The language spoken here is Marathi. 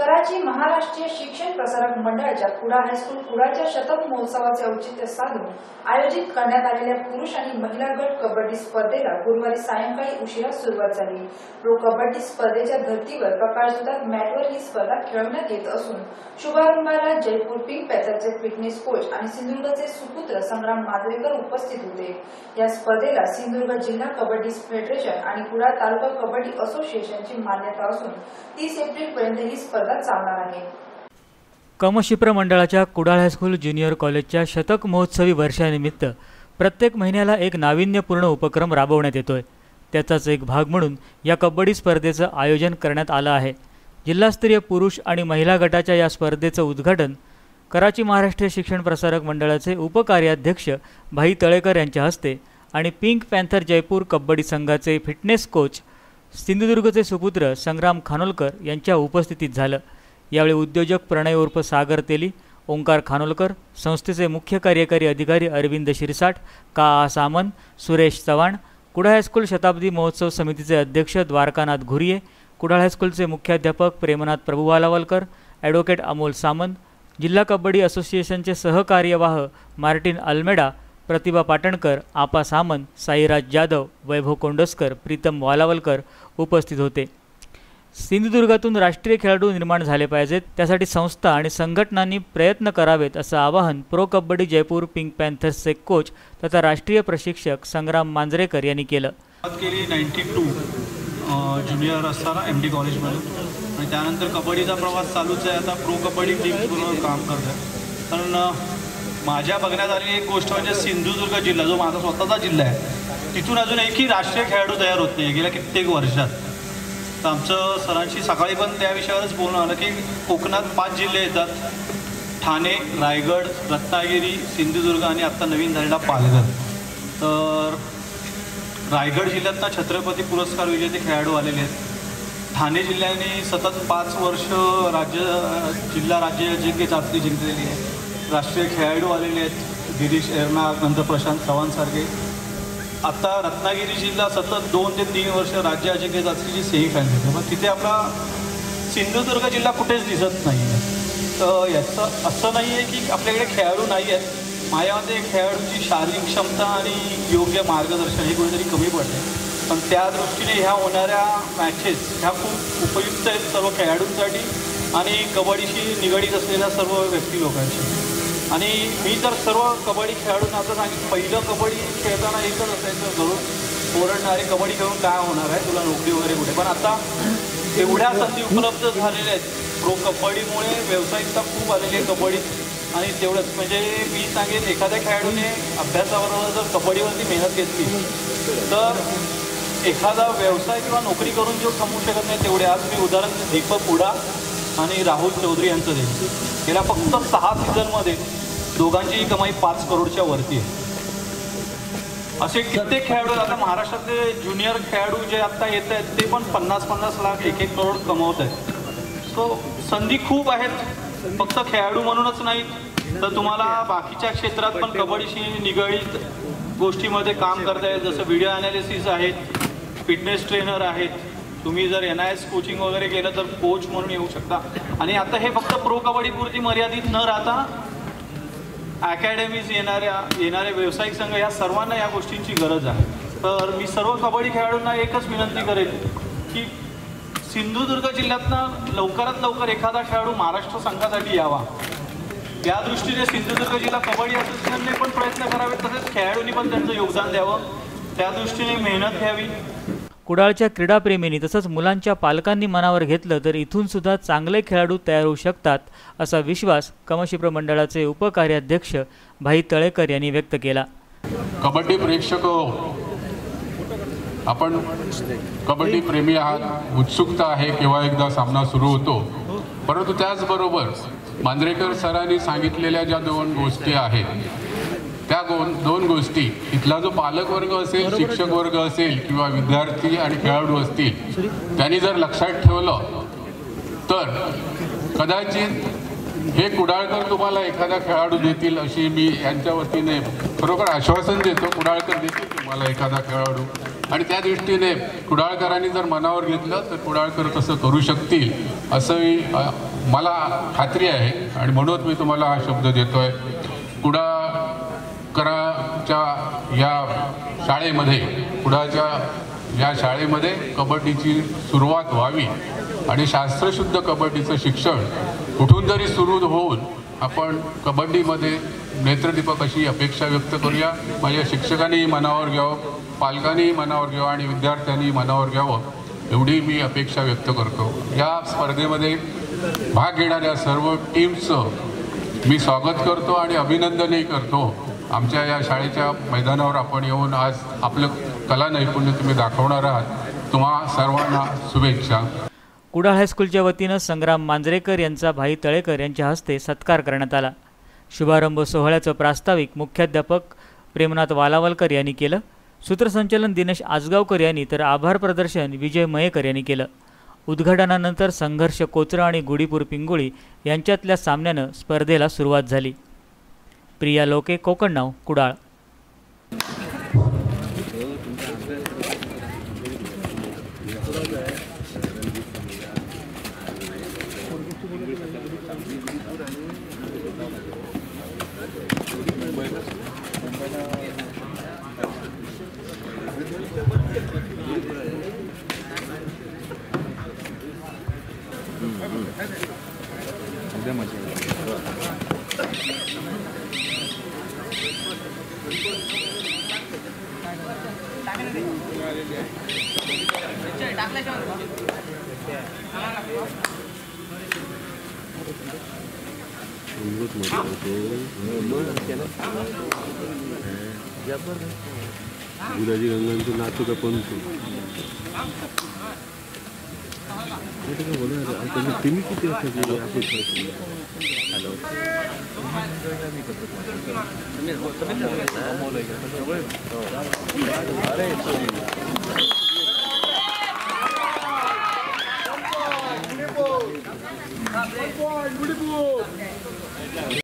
कराची महाराष्ट्रीय शिक्षण प्रसारक मंडळाच्या कुडा हायस्कूल कुडाच्या शतक महोत्सवाचे औचित्य साधून आयोजित करण्यात आलेल्या पुरुष आणि महिला गट कबड्डी स्पर्धेला गुरुवारी सायंकाळी उशिरा सुरुवात झाली. प्रो कबड्डी स्पर्धेच्या धर्तीवर प्रकाशझोतात मॅटवर ही स्पर्धा खेळवण्यात येत असून शुभारंभाला जयपूर पिंक पॅथरचे फिटनेस कोच आणि सिंधुदुर्गचे सुपुत्र संग्राम माजरेकर उपस्थित होते. या स्पर्धेला सिंधुदुर्ग जिल्हा कबड्डी फेडरेशन आणि कुडा तालुका कबड्डी असोसिएशनची मान्यता असून तीस एप्रिल पर्यंत ही स्पर्धा चालणार आहे. कमशिप्र मंडळाच्या कुडाळ हायस्कूल ज्युनियर कॉलेजच्या शतक महोत्सवी वर्षानिमित्त प्रत्येक महिन्याला एक नाविन्यपूर्ण उपक्रम राबवण्यात येतोय. त्याचाच एक भाग म्हणून या कबड्डी स्पर्धेचं आयोजन करण्यात आलं आहे. जिल्हास्तरीय पुरुष आणि महिला गटाच्या या स्पर्धेचं उद्घाटन कराची महाराष्ट्र शिक्षण प्रसारक मंडळाचे उपकार्याध्यक्ष भाई तळेकर यांच्या हस्ते आणि पिंक पॅन्थर जयपूर कबड्डी संघाचे फिटनेस कोच सिंधुदुर्गचे सुपुत्र संग्राम खानोलकर यांच्या उपस्थितीत झालं. यावेळी उद्योजक प्रणय उर्फ सागर तेली ओंकार खानोलकर संस्थेचे मुख्य कार्यकारी अधिकारी अरविंद शिरसाट का आ सामंत सुरेश चव्हाण कुडाळ हायस्कूल शताब्दी महोत्सव समितीचे अध्यक्ष द्वारकानाथ घुरिये कुडाळ हायस्कूलचे मुख्याध्यापक प्रेमनाथ प्रभुवालावलकर ॲडव्होकेट अमोल सामंत जिल्हा कबड्डी असोसिएशनचे सहकार्यवाह मार्टिन अल्मेडा प्रतिभा पाटणकर आपा सामंत साईराज जाधव वैभव कोंडसकर प्रीतम वालावलकर उपस्थित होते. सिंधुदुर्गातून राष्ट्रीय खेळाडू निर्माण झाले पाहिजेत. त्यासाठी संस्था आणि संघटनांनी प्रयत्न करावेत असं आवाहन प्रो कबड्डी जयपूर पिंक पॅन्थर्सचे कोच तथा राष्ट्रीय प्रशिक्षक संग्राम मांजरेकर यांनी केलं. केली नाईन्टी टू ज्युनियर असताना एम डी कॉलेजमध्ये आणि त्यानंतर कबड्डीचा प्रवास चालूच आहे. आता प्रो कबड्डी टीमबरोबर काम करत आहे कारण माझ्या बघण्यात आलेली एक गोष्ट म्हणजे सिंधुदुर्ग जिल्हा जो माझा स्वतःचा जिल्हा आहे तिथून अजून एकही राष्ट्रीय खेळाडू तयार होत नाही गेल्या कित्येक वर्षात. तर आमचं सरांशी सकाळी पण त्या विषयावरच बोलणं आलं की कोकणात पाच जिल्हे येतात. ठाणे रायगड रत्नागिरी सिंधुदुर्ग आणि आत्ता नवीन झालेला पालघर. तर रायगड जिल्ह्यात ना छत्रपती पुरस्कार विजेते खेळाडू आलेले आहेत. ठाणे जिल्ह्याने सतत पाच वर्ष राज्य जिल्हा राज्य जिंके चाचणी जिंकलेली आहे. राष्ट्रीय खेळाडू आलेले आहेत. गिरीश एरनाग नंतर प्रशांत चव्हाणसारखे आत्ता रत्नागिरी जिल्हा सतत दोन ते तीन वर्ष राज्य अजिंक्य चाचणीची सेमीफायनल होते मग तिथे आपला सिंधुदुर्ग जिल्हा कुठेच दिसत नाही आहे तर याचं असं नाही आहे की आपल्याकडे खेळाडू नाही आहेत माझ्यामध्ये खेळाडूची शारीरिक क्षमता आणि योग्य मार्गदर्शन हे कुठेतरी कमी पडते. पण त्या दृष्टीने ह्या होणाऱ्या मॅचेस ह्या खूप उपयुक्त आहेत सर्व खेळाडूंसाठी आणि कबड्डीशी निगडीत असलेल्या सर्व व्यक्ती लोकांशी. आणि मी तर सर्व कबड्डी खेळाडूंना आता सांगितलं पहिलं कबड्डी खेळताना एकच असायचं घरून ओरडणारे कबड्डी खेळून काय होणार आहे? तुला नोकरी वगैरे कुठे? पण आता एवढ्या संधी उपलब्ध झालेल्या आहेत. प्रो कबड्डीमुळे व्यावसायिकता खूप आलेली आहे कबड्डीत आणि तेवढंच म्हणजे मी सांगेन एखाद्या खेळाडूने अभ्यासाबरोबर जर कबड्डीवरती मेहनत घेतली तर एखादा व्यवसाय किंवा नोकरी करून जो कमवू शकत नाही तेवढे. आज मी उदाहरण दीपक उडा आणि राहुल चौधरी यांचं देईन. गेल्या फक्त सहा सीझनमध्ये दोघांचीही कमाई पाच करोडच्या वरती आहे. असे कित्येक खेळाडू आता महाराष्ट्रातले ज्युनियर खेळाडू जे आता येत आहेत ते पण पन्नास पन्नास लाख एक एक करोड कमवत आहेत. सो संधी खूप आहेत. फक्त खेळाडू म्हणूनच नाही तर तुम्हाला बाकीच्या क्षेत्रात पण कबड्डीशी निगडीत गोष्टीमध्ये काम करता येईल. जसं व्हिडिओ अनालिसिस आहेत फिटनेस ट्रेनर आहेत. तुम्ही जर एन आय एस कोचिंग वगैरे केलं तर कोच म्हणून येऊ शकता. आणि आता हे फक्त प्रो कबड्डीपुरती मर्यादित न राहता अकॅडमीज येणाऱ्या येणारे व्यावसायिक संघ या सर्वांना या गोष्टींची गरज आहे. तर मी सर्व कबड्डी खेळाडूंना एकच विनंती करेन की सिंधुदुर्ग जिल्ह्यातनं लवकरात लवकर एखादा खेळाडू महाराष्ट्र संघासाठी यावा. या दृष्टीने सिंधुदुर्ग जिल्हा कबड्डी असोसिएशनने पण प्रयत्न करावेत तसेच खेळाडूंनी पण त्यांचं योगदान द्यावं. त्या दृष्टीने मेहनत घ्यावी. कुडाळच्या क्रीडाप्रेमींनी तसंच मुलांच्या पालकांनी मनावर घेतलं तर इथून सुद्धा चांगले खेळाडू तयार होऊ शकतात असा विश्वास कमशिप्र मंडळाचे उपकार्याध्यक्ष भाई तळेकर यांनी व्यक्त केला. कबड्डी प्रेक्षक हो. आपण कबड्डी प्रेमी आहात उत्सुकता आहे केव्हा एकदा सामना सुरू होतो. परंतु त्याचबरोबर मांजरेकर सरांनी सांगितलेल्या ज्या दोन गोष्टी आहेत त्या दोन दोन गोष्टी. इथला जो पालक वर्ग असेल शिक्षक वर्ग असेल किंवा विद्यार्थी आणि खेळाडू असतील त्यांनी जर लक्षात ठेवलं तर कदाचित हे कुडाळकर तुम्हाला एखादा खेळाडू देतील अशी मी यांच्या वतीने खरोखर आश्वासन देतो. कुडाळकर देतील तुम्हाला एखादा खेळाडू. आणि त्या दृष्टीने कुडाळकरांनी जर मनावर घेतलं तर कुडाळकर तसं करू शकतील असंही मला खात्री आहे. आणि म्हणून मी तुम्हाला हा शब्द देतोय. कराच्या या शाळेमध्ये कुडाच्या या शाळेमध्ये कबड्डीची सुरुवात व्हावी आणि शास्त्रशुद्ध कबड्डीचं शिक्षण कुठून तरी सुरू होऊन आपण कबड्डीमध्ये नेत्रदीपक अशी अपेक्षा व्यक्त करूया. माझ्या शिक्षकांनीही मनावर घ्यावं पालकांनीही मनावर घ्यावं आणि विद्यार्थ्यांनी मनावर घ्यावं एवढी मी अपेक्षा व्यक्त करतो. या स्पर्धेमध्ये भाग घेणाऱ्या सर्व टीमचं मी स्वागत करतो आणि अभिनंदनही करतो. आमच्या या शाळेच्या मैदानावर आपण येऊन आज आपलं कला नैपुण्य तुम्ही दाखवणार आहात. तुम्हा सर्वांना शुभेच्छा. कुडाळ हायस्कूलच्या वतीनं संग्राम मांजरेकर यांचा भाई तळेकर यांच्या हस्ते सत्कार करण्यात आला. शुभारंभ सोहळ्याचं प्रास्ताविक मुख्याध्यापक प्रेमनाथ वालावलकर यांनी केलं. सूत्रसंचलन दिनेश आजगावकर यांनी तर आभार प्रदर्शन विजय मयेकर यांनी केलं. उद्घाटनानंतर संघर्ष कोचरा आणि गुडीपूर पिंगुळी यांच्यातल्या सामन्यानं स्पर्धेला सुरुवात झाली. प्रिया लोके कोकणनाव कुडा उद्या हम्म, हम्म. मज़ा. अमृत कुडाळ गुलाजी गंगांचं नातू का? 제가 원하는 아까 재밌게 뛰어서 하고 있었습니다. 알로. 아,